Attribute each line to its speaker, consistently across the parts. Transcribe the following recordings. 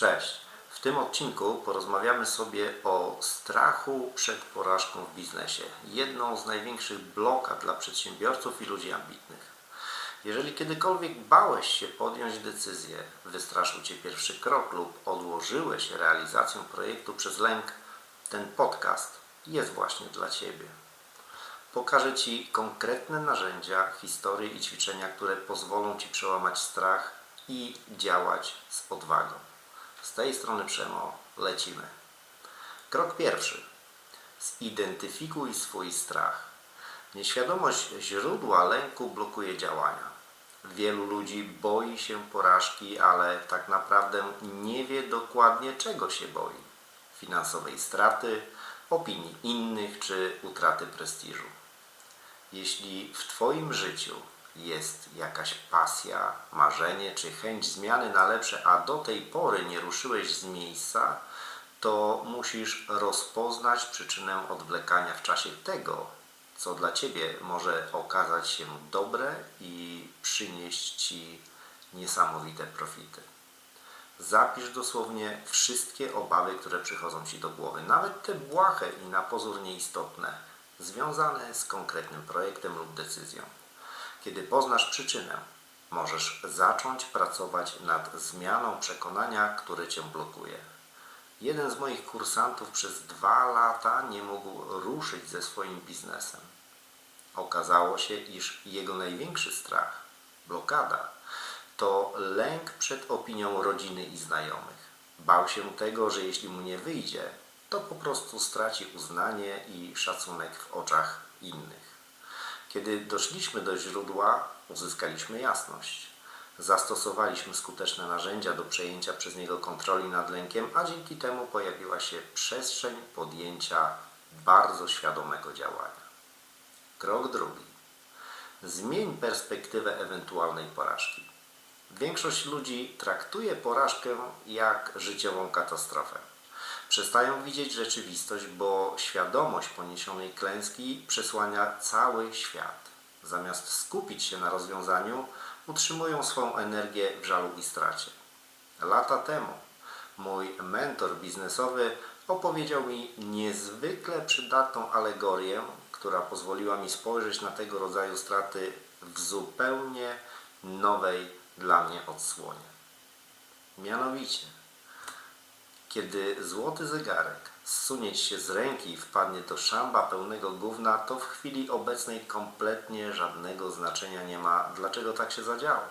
Speaker 1: Cześć. W tym odcinku porozmawiamy sobie o strachu przed porażką w biznesie. Jedną z największych blokad dla przedsiębiorców i ludzi ambitnych. Jeżeli kiedykolwiek bałeś się podjąć decyzję, wystraszył Cię pierwszy krok lub odłożyłeś realizację projektu przez lęk, ten podcast jest właśnie dla Ciebie. Pokażę Ci konkretne narzędzia, historie i ćwiczenia, które pozwolą Ci przełamać strach i działać z odwagą. Z tej strony Przemo lecimy. Krok pierwszy. Zidentyfikuj swój strach. Nieświadomość źródła lęku blokuje działania. Wielu ludzi boi się porażki, ale tak naprawdę nie wie dokładnie czego się boi. Finansowej straty, opinii innych czy utraty prestiżu. Jeśli w Twoim życiu jest jakaś pasja, marzenie czy chęć zmiany na lepsze, a do tej pory nie ruszyłeś z miejsca, to musisz rozpoznać przyczynę odwlekania w czasie tego, co dla Ciebie może okazać się dobre i przynieść Ci niesamowite profity. Zapisz dosłownie wszystkie obawy, które przychodzą Ci do głowy, nawet te błahe i na pozór nieistotne, związane z konkretnym projektem lub decyzją. Kiedy poznasz przyczynę, możesz zacząć pracować nad zmianą przekonania, które Cię blokuje. Jeden z moich kursantów przez dwa lata nie mógł ruszyć ze swoim biznesem. Okazało się, iż jego największy strach, blokada, to lęk przed opinią rodziny i znajomych. Bał się tego, że jeśli mu nie wyjdzie, to po prostu straci uznanie i szacunek w oczach innych. Kiedy doszliśmy do źródła, uzyskaliśmy jasność. Zastosowaliśmy skuteczne narzędzia do przejęcia przez niego kontroli nad lękiem, a dzięki temu pojawiła się przestrzeń podjęcia bardzo świadomego działania. Krok drugi. Zmień perspektywę ewentualnej porażki. Większość ludzi traktuje porażkę jak życiową katastrofę. Przestają widzieć rzeczywistość, bo świadomość poniesionej klęski przesłania cały świat. Zamiast skupić się na rozwiązaniu, utrzymują swą energię w żalu i stracie. Lata temu mój mentor biznesowy opowiedział mi niezwykle przydatną alegorię, która pozwoliła mi spojrzeć na tego rodzaju straty w zupełnie nowej dla mnie odsłonie. Mianowicie, kiedy złoty zegarek zsunie się z ręki i wpadnie do szamba pełnego gówna, to w chwili obecnej kompletnie żadnego znaczenia nie ma, dlaczego tak się zadziało.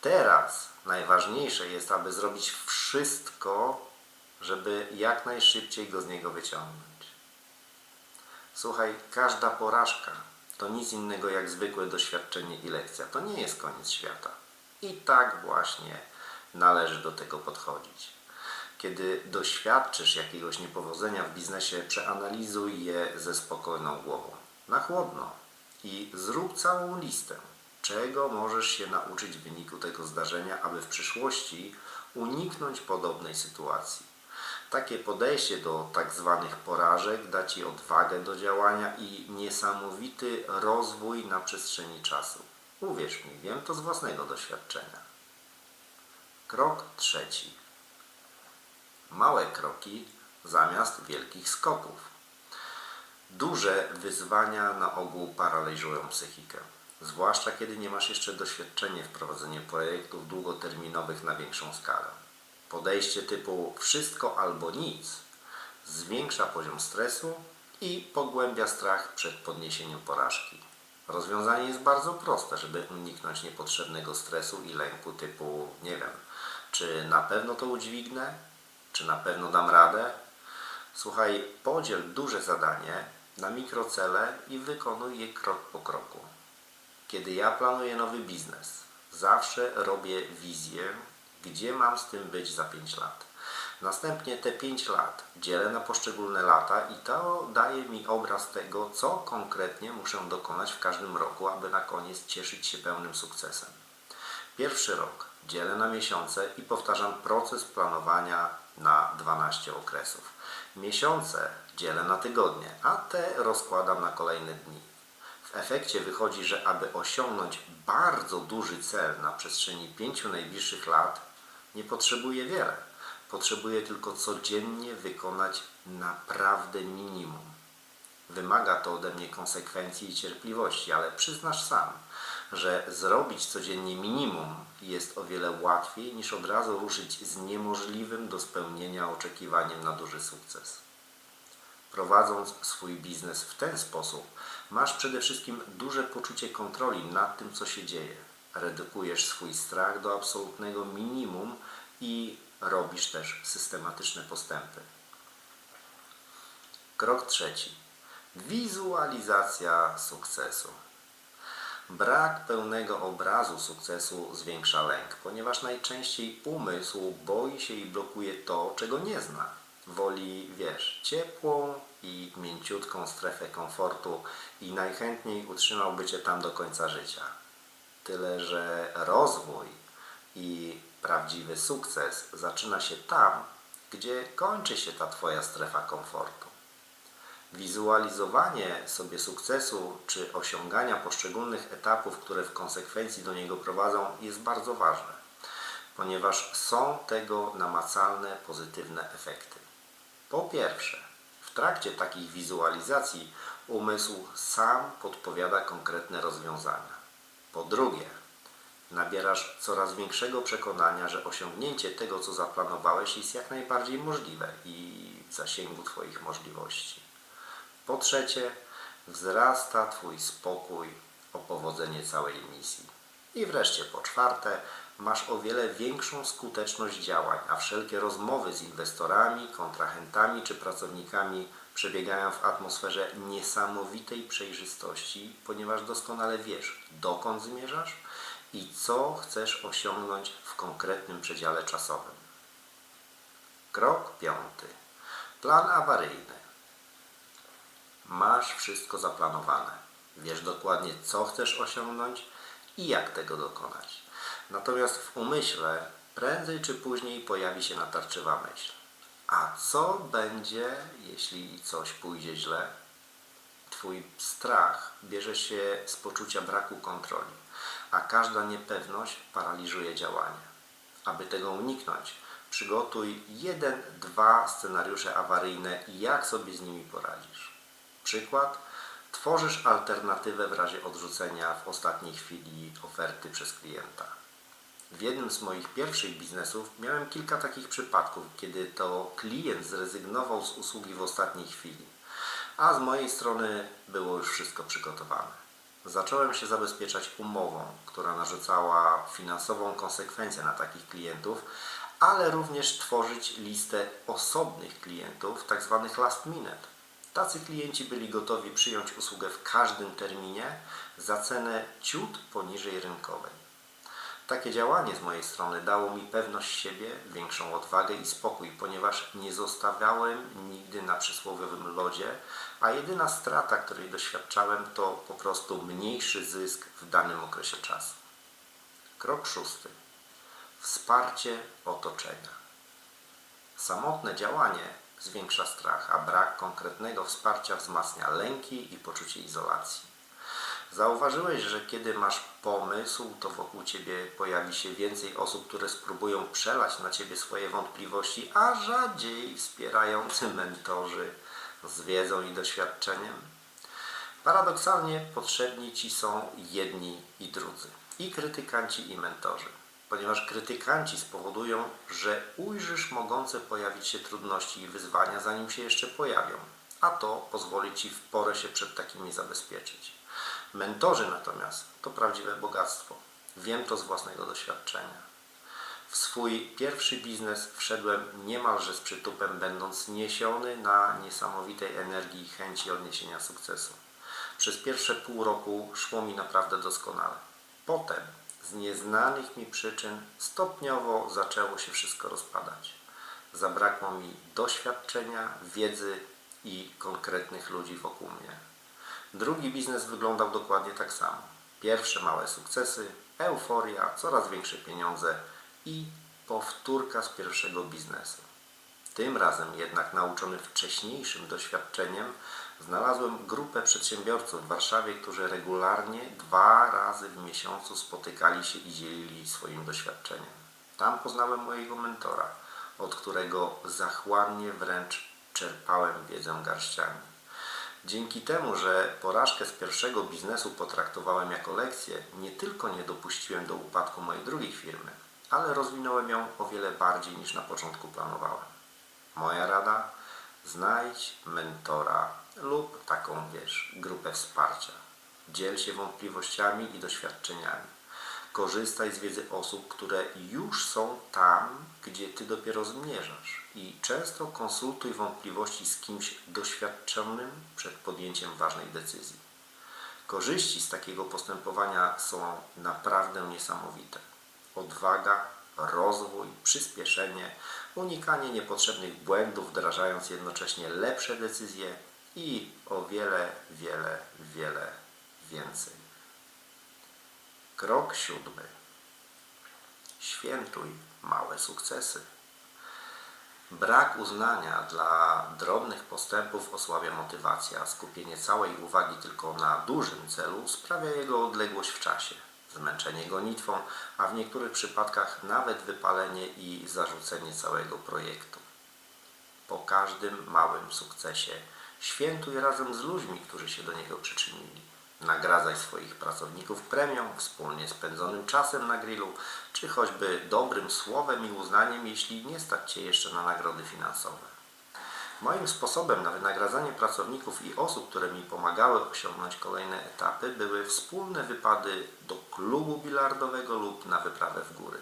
Speaker 1: Teraz najważniejsze jest, aby zrobić wszystko, żeby jak najszybciej go z niego wyciągnąć. Słuchaj, każda porażka to nic innego jak zwykłe doświadczenie i lekcja. To nie jest koniec świata. I tak właśnie należy do tego podchodzić. Kiedy doświadczysz jakiegoś niepowodzenia w biznesie, przeanalizuj je ze spokojną głową, na chłodno i zrób całą listę, czego możesz się nauczyć w wyniku tego zdarzenia, aby w przyszłości uniknąć podobnej sytuacji. Takie podejście do tak zwanych porażek da Ci odwagę do działania i niesamowity rozwój na przestrzeni czasu. Uwierz mi, wiem to z własnego doświadczenia. Krok trzeci małe kroki zamiast wielkich skoków. Duże wyzwania na ogół paraliżują psychikę, zwłaszcza kiedy nie masz jeszcze doświadczenia w prowadzeniu projektów długoterminowych na większą skalę. Podejście typu wszystko albo nic zwiększa poziom stresu i pogłębia strach przed podniesieniem porażki. Rozwiązanie jest bardzo proste, żeby uniknąć niepotrzebnego stresu i lęku typu nie wiem, czy na pewno to udźwignę, czy na pewno dam radę? Słuchaj, podziel duże zadanie na mikrocele i wykonuj je krok po kroku. Kiedy ja planuję nowy biznes, zawsze robię wizję, gdzie mam z tym być za 5 lat. Następnie te 5 lat dzielę na poszczególne lata i to daje mi obraz tego, co konkretnie muszę dokonać w każdym roku, aby na koniec cieszyć się pełnym sukcesem. Pierwszy rok dzielę na miesiące i powtarzam proces planowania na 12 okresów. Miesiące dzielę na tygodnie, a te rozkładam na kolejne dni. W efekcie wychodzi, że aby osiągnąć bardzo duży cel na przestrzeni pięciu najbliższych lat, nie potrzebuję wiele. potrzebuje tylko codziennie wykonać naprawdę minimum. Wymaga to ode mnie konsekwencji i cierpliwości, ale przyznasz sam, że zrobić codziennie minimum jest o wiele łatwiej niż od razu ruszyć z niemożliwym do spełnienia oczekiwaniem na duży sukces. Prowadząc swój biznes w ten sposób, masz przede wszystkim duże poczucie kontroli nad tym, co się dzieje. Redukujesz swój strach do absolutnego minimum i robisz też systematyczne postępy. Krok trzeci. Wizualizacja sukcesu. Brak pełnego obrazu sukcesu zwiększa lęk, ponieważ najczęściej umysł boi się i blokuje to, czego nie zna. Woli, wiesz, ciepłą i mięciutką strefę komfortu i najchętniej utrzymałby cię tam do końca życia. Tyle, że rozwój i prawdziwy sukces zaczyna się tam, gdzie kończy się ta Twoja strefa komfortu. Wizualizowanie sobie sukcesu czy osiągania poszczególnych etapów, które w konsekwencji do niego prowadzą, jest bardzo ważne, ponieważ są tego namacalne, pozytywne efekty. Po pierwsze, w trakcie takich wizualizacji umysł sam podpowiada konkretne rozwiązania. Po drugie, nabierasz coraz większego przekonania, że osiągnięcie tego, co zaplanowałeś, jest jak najbardziej możliwe i w zasięgu Twoich możliwości. Po trzecie, wzrasta Twój spokój o powodzenie całej misji. I wreszcie po czwarte, masz o wiele większą skuteczność działań, a wszelkie rozmowy z inwestorami, kontrahentami czy pracownikami przebiegają w atmosferze niesamowitej przejrzystości, ponieważ doskonale wiesz, dokąd zmierzasz i co chcesz osiągnąć w konkretnym przedziale czasowym. Krok piąty. Plan awaryjny. Masz wszystko zaplanowane. Wiesz dokładnie, co chcesz osiągnąć i jak tego dokonać. Natomiast w umyśle prędzej czy później pojawi się natarczywa myśl. A co będzie, jeśli coś pójdzie źle? Twój strach bierze się z poczucia braku kontroli, a każda niepewność paraliżuje działanie. Aby tego uniknąć, przygotuj jeden, dwa scenariusze awaryjne i jak sobie z nimi poradzisz. Przykład. Tworzysz alternatywę w razie odrzucenia w ostatniej chwili oferty przez klienta. W jednym z moich pierwszych biznesów miałem kilka takich przypadków, kiedy to klient zrezygnował z usługi w ostatniej chwili, a z mojej strony było już wszystko przygotowane. Zacząłem się zabezpieczać umową, która narzucała finansową konsekwencję na takich klientów, ale również tworzyć listę osobnych klientów, tak zwanych last minute. Tacy klienci byli gotowi przyjąć usługę w każdym terminie za cenę ciut poniżej rynkowej. Takie działanie z mojej strony dało mi pewność siebie, większą odwagę i spokój, ponieważ nie zostawiałem nigdy na przysłowiowym lodzie, a jedyna strata, której doświadczałem, to po prostu mniejszy zysk w danym okresie czasu. Krok szósty. Wsparcie otoczenia. Samotne działanie zwiększa strach, a brak konkretnego wsparcia wzmacnia lęki i poczucie izolacji. Zauważyłeś, że kiedy masz pomysł, to wokół ciebie pojawi się więcej osób, które spróbują przelać na ciebie swoje wątpliwości, a rzadziej wspierający mentorzy z wiedzą i doświadczeniem. Paradoksalnie potrzebni ci są jedni i drudzy, i krytykanci, i mentorzy ponieważ krytykanci spowodują, że ujrzysz mogące pojawić się trudności i wyzwania, zanim się jeszcze pojawią, a to pozwoli Ci w porę się przed takimi zabezpieczyć. Mentorzy natomiast to prawdziwe bogactwo. Wiem to z własnego doświadczenia. W swój pierwszy biznes wszedłem niemalże z przytupem, będąc niesiony na niesamowitej energii i chęci odniesienia sukcesu. Przez pierwsze pół roku szło mi naprawdę doskonale. Potem z nieznanych mi przyczyn stopniowo zaczęło się wszystko rozpadać. Zabrakło mi doświadczenia, wiedzy i konkretnych ludzi wokół mnie. Drugi biznes wyglądał dokładnie tak samo. Pierwsze małe sukcesy, euforia, coraz większe pieniądze i powtórka z pierwszego biznesu. Tym razem jednak nauczony wcześniejszym doświadczeniem znalazłem grupę przedsiębiorców w Warszawie, którzy regularnie dwa razy w miesiącu spotykali się i dzielili swoim doświadczeniem. Tam poznałem mojego mentora, od którego zachłannie wręcz czerpałem wiedzę garściami. Dzięki temu, że porażkę z pierwszego biznesu potraktowałem jako lekcję, nie tylko nie dopuściłem do upadku mojej drugiej firmy, ale rozwinąłem ją o wiele bardziej niż na początku planowałem. Moja rada: znajdź mentora lub taką, wiesz, grupę wsparcia. Dziel się wątpliwościami i doświadczeniami. Korzystaj z wiedzy osób, które już są tam, gdzie ty dopiero zmierzasz. I często konsultuj wątpliwości z kimś doświadczonym przed podjęciem ważnej decyzji. Korzyści z takiego postępowania są naprawdę niesamowite. Odwaga, rozwój, przyspieszenie, unikanie niepotrzebnych błędów, wdrażając jednocześnie lepsze decyzje i o wiele, wiele, wiele więcej. Krok siódmy. Świętuj małe sukcesy. Brak uznania dla drobnych postępów osłabia motywację, a skupienie całej uwagi tylko na dużym celu sprawia jego odległość w czasie, zmęczenie gonitwą, a w niektórych przypadkach nawet wypalenie i zarzucenie całego projektu. Po każdym małym sukcesie świętuj razem z ludźmi, którzy się do niego przyczynili. Nagradzaj swoich pracowników premią, wspólnie spędzonym czasem na grillu, czy choćby dobrym słowem i uznaniem, jeśli nie stać Cię jeszcze na nagrody finansowe. Moim sposobem na wynagradzanie pracowników i osób, które mi pomagały osiągnąć kolejne etapy, były wspólne wypady do klubu bilardowego lub na wyprawę w góry.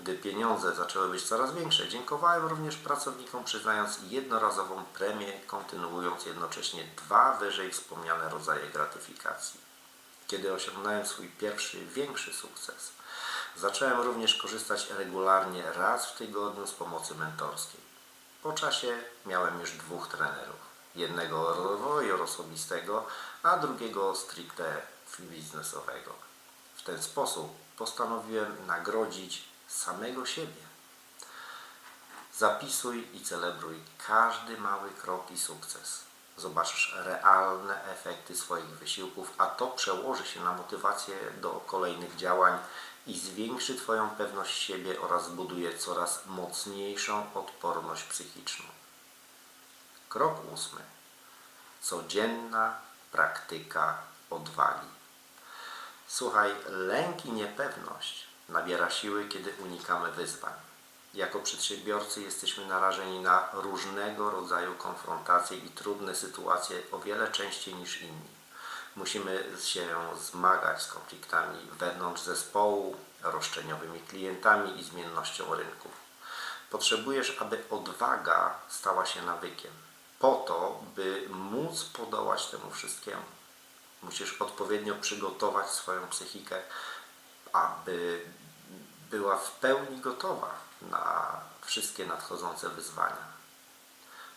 Speaker 1: Gdy pieniądze zaczęły być coraz większe, dziękowałem również pracownikom, przyznając jednorazową premię, kontynuując jednocześnie dwa wyżej wspomniane rodzaje gratyfikacji. Kiedy osiągnąłem swój pierwszy, większy sukces, zacząłem również korzystać regularnie raz w tygodniu z pomocy mentorskiej. Po czasie miałem już dwóch trenerów. Jednego rozwoju osobistego, a drugiego stricte biznesowego. W ten sposób postanowiłem nagrodzić samego siebie. Zapisuj i celebruj każdy mały krok i sukces. Zobaczysz realne efekty swoich wysiłków, a to przełoży się na motywację do kolejnych działań i zwiększy Twoją pewność siebie oraz zbuduje coraz mocniejszą odporność psychiczną. Krok ósmy. Codzienna praktyka odwagi. Słuchaj, lęk i niepewność nabiera siły, kiedy unikamy wyzwań. Jako przedsiębiorcy jesteśmy narażeni na różnego rodzaju konfrontacje i trudne sytuacje o wiele częściej niż inni. Musimy się zmagać z konfliktami wewnątrz zespołu, roszczeniowymi klientami i zmiennością rynków. Potrzebujesz, aby odwaga stała się nawykiem, po to, by móc podołać temu wszystkiemu. Musisz odpowiednio przygotować swoją psychikę, aby była w pełni gotowa na wszystkie nadchodzące wyzwania.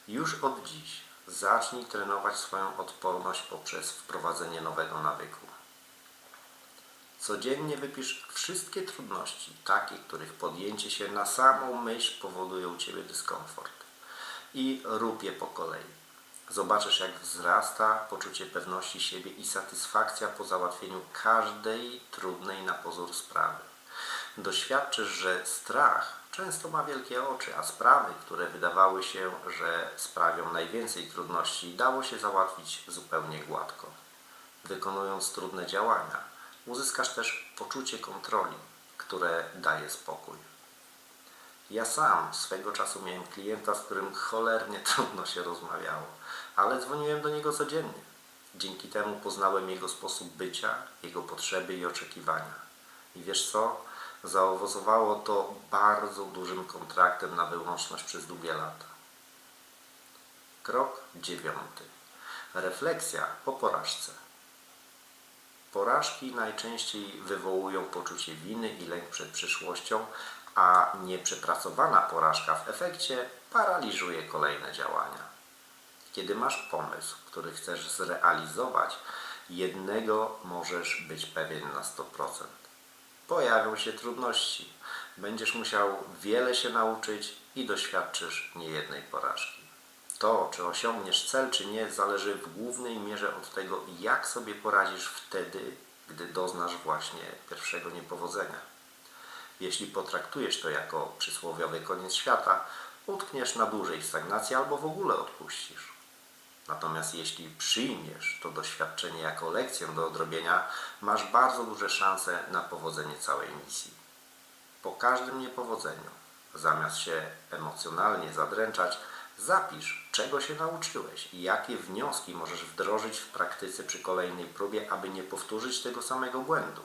Speaker 1: Już od dziś zacznij trenować swoją odporność poprzez wprowadzenie nowego nawyku. Codziennie wypisz wszystkie trudności, takie, których podjęcie się na samą myśl powoduje u Ciebie dyskomfort. I rób je po kolei. Zobaczysz, jak wzrasta poczucie pewności siebie i satysfakcja po załatwieniu każdej trudnej na pozór sprawy. Doświadczysz, że strach często ma wielkie oczy, a sprawy, które wydawały się, że sprawią najwięcej trudności, dało się załatwić zupełnie gładko. Wykonując trudne działania, uzyskasz też poczucie kontroli, które daje spokój. Ja sam swego czasu miałem klienta, z którym cholernie trudno się rozmawiało, ale dzwoniłem do niego codziennie. Dzięki temu poznałem jego sposób bycia, jego potrzeby i oczekiwania. I wiesz co? Zaowocowało to bardzo dużym kontraktem na wyłączność przez długie lata. Krok dziewiąty. Refleksja po porażce. Porażki najczęściej wywołują poczucie winy i lęk przed przyszłością, a nieprzepracowana porażka w efekcie paraliżuje kolejne działania. Kiedy masz pomysł, który chcesz zrealizować, jednego możesz być pewien na 100%. Pojawią się trudności. Będziesz musiał wiele się nauczyć i doświadczysz niejednej porażki. To, czy osiągniesz cel, czy nie, zależy w głównej mierze od tego, jak sobie poradzisz wtedy, gdy doznasz właśnie pierwszego niepowodzenia. Jeśli potraktujesz to jako przysłowiowy koniec świata, utkniesz na dłużej w stagnacji albo w ogóle odpuścisz. Natomiast jeśli przyjmiesz to doświadczenie jako lekcję do odrobienia, masz bardzo duże szanse na powodzenie całej misji. Po każdym niepowodzeniu, zamiast się emocjonalnie zadręczać, zapisz, czego się nauczyłeś i jakie wnioski możesz wdrożyć w praktyce przy kolejnej próbie, aby nie powtórzyć tego samego błędu.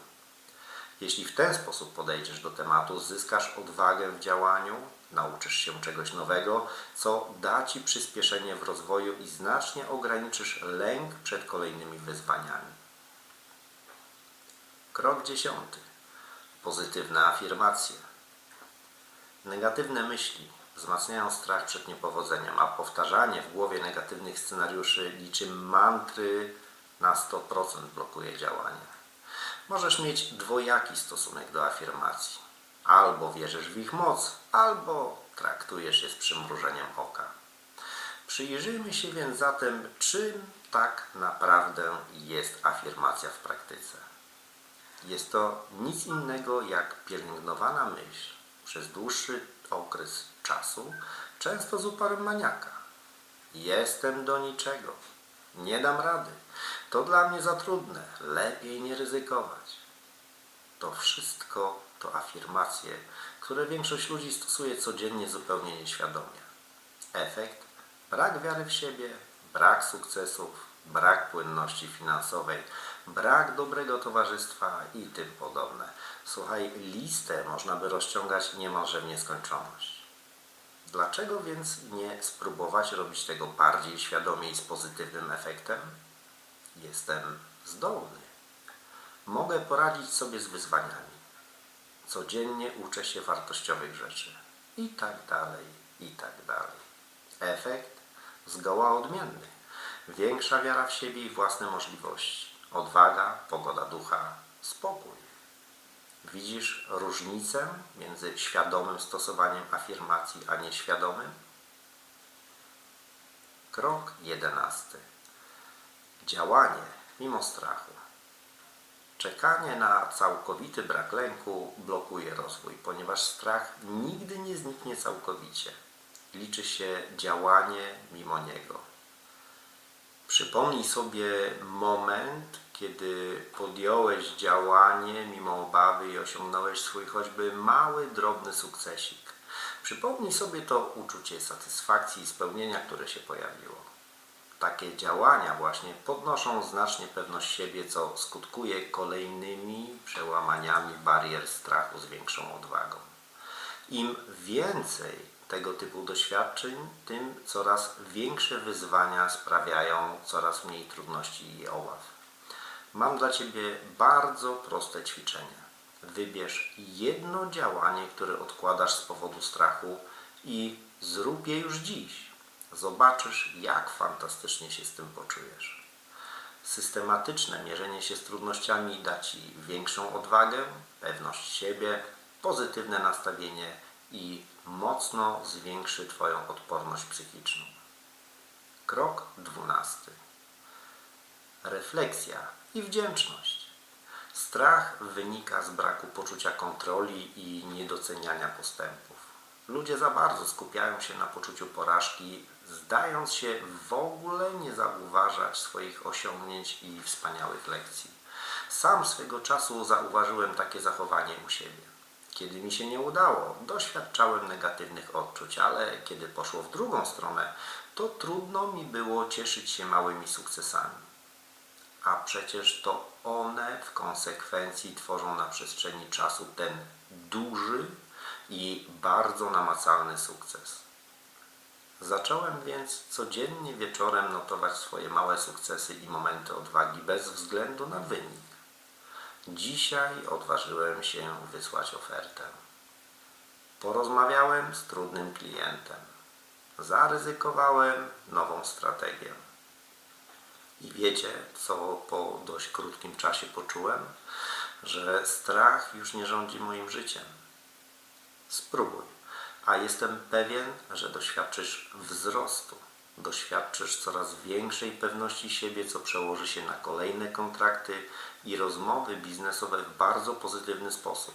Speaker 1: Jeśli w ten sposób podejdziesz do tematu, zyskasz odwagę w działaniu, nauczysz się czegoś nowego, co da Ci przyspieszenie w rozwoju i znacznie ograniczysz lęk przed kolejnymi wyzwaniami. Krok dziesiąty. Pozytywne afirmacje. Negatywne myśli wzmacniają strach przed niepowodzeniem, a powtarzanie w głowie negatywnych scenariuszy niczym mantry na 100% blokuje działanie. Możesz mieć dwojaki stosunek do afirmacji. Albo wierzysz w ich moc, albo traktujesz je z przymrużeniem oka. Przyjrzyjmy się więc zatem, czym tak naprawdę jest afirmacja w praktyce. Jest to nic innego jak pielęgnowana myśl przez dłuższy okres czasu, często z uporem maniaka. Jestem do niczego. Nie dam rady. To dla mnie za trudne. Lepiej nie ryzykować. To wszystko to afirmacje, które większość ludzi stosuje codziennie zupełnie nieświadomie. Efekt? Brak wiary w siebie, brak sukcesów, brak płynności finansowej, brak dobrego towarzystwa i tym podobne. Słuchaj, listę można by rozciągać niemalże w nieskończoność. Dlaczego więc nie spróbować robić tego bardziej świadomie i z pozytywnym efektem? Jestem zdolny. Mogę poradzić sobie z wyzwaniami. Codziennie uczę się wartościowych rzeczy. I tak dalej, i tak dalej. Efekt zgoła odmienny. Większa wiara w siebie i własne możliwości. Odwaga, pogoda ducha, spokój. Widzisz różnicę między świadomym stosowaniem afirmacji, a nieświadomym? Krok jedenasty. Działanie mimo strachu. Czekanie na całkowity brak lęku blokuje rozwój, ponieważ strach nigdy nie zniknie całkowicie. Liczy się działanie mimo niego. Przypomnij sobie moment, kiedy podjąłeś działanie mimo obawy i osiągnąłeś swój choćby mały, drobny sukcesik. Przypomnij sobie to uczucie satysfakcji i spełnienia, które się pojawiło. Takie działania właśnie podnoszą znacznie pewność siebie, co skutkuje kolejnymi przełamaniami barier strachu z większą odwagą. Im więcej tego typu doświadczeń, tym coraz większe wyzwania sprawiają coraz mniej trudności i oław. Mam dla Ciebie bardzo proste ćwiczenie. Wybierz jedno działanie, które odkładasz z powodu strachu i zrób je już dziś. Zobaczysz, jak fantastycznie się z tym poczujesz. Systematyczne mierzenie się z trudnościami da Ci większą odwagę, pewność siebie, pozytywne nastawienie i mocno zwiększy Twoją odporność psychiczną. Krok dwunasty. Refleksja i wdzięczność. Strach wynika z braku poczucia kontroli i niedoceniania postępów. Ludzie za bardzo skupiają się na poczuciu porażki, zdając się w ogóle nie zauważać swoich osiągnięć i wspaniałych lekcji. Sam swego czasu zauważyłem takie zachowanie u siebie. Kiedy mi się nie udało, doświadczałem negatywnych odczuć, ale kiedy poszło w drugą stronę, to trudno mi było cieszyć się małymi sukcesami. A przecież to one w konsekwencji tworzą na przestrzeni czasu ten duży i bardzo namacalny sukces. Zacząłem więc codziennie wieczorem notować swoje małe sukcesy i momenty odwagi bez względu na wynik. Dzisiaj odważyłem się wysłać ofertę. Porozmawiałem z trudnym klientem. Zaryzykowałem nową strategię. I wiecie, co po dość krótkim czasie poczułem? Że strach już nie rządzi moim życiem. Spróbuj, a jestem pewien, że doświadczysz wzrostu. Doświadczysz coraz większej pewności siebie, co przełoży się na kolejne kontrakty i rozmowy biznesowe w bardzo pozytywny sposób.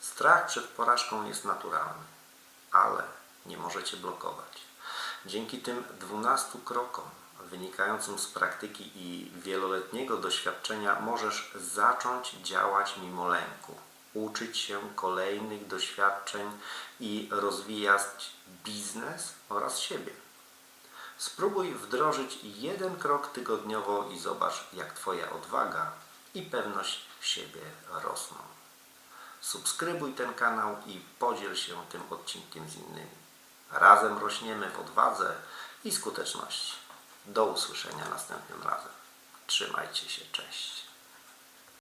Speaker 1: Strach przed porażką jest naturalny, ale nie możecie blokować. Dzięki tym 12 krokom wynikającym z praktyki i wieloletniego doświadczenia możesz zacząć działać mimo lęku, uczyć się kolejnych doświadczeń i rozwijać biznes oraz siebie. Spróbuj wdrożyć jeden krok tygodniowo i zobacz, jak Twoja odwaga i pewność siebie rosną. Subskrybuj ten kanał i podziel się tym odcinkiem z innymi. Razem rośniemy w odwadze i skuteczności. Do usłyszenia następnym razem. Trzymajcie się, cześć.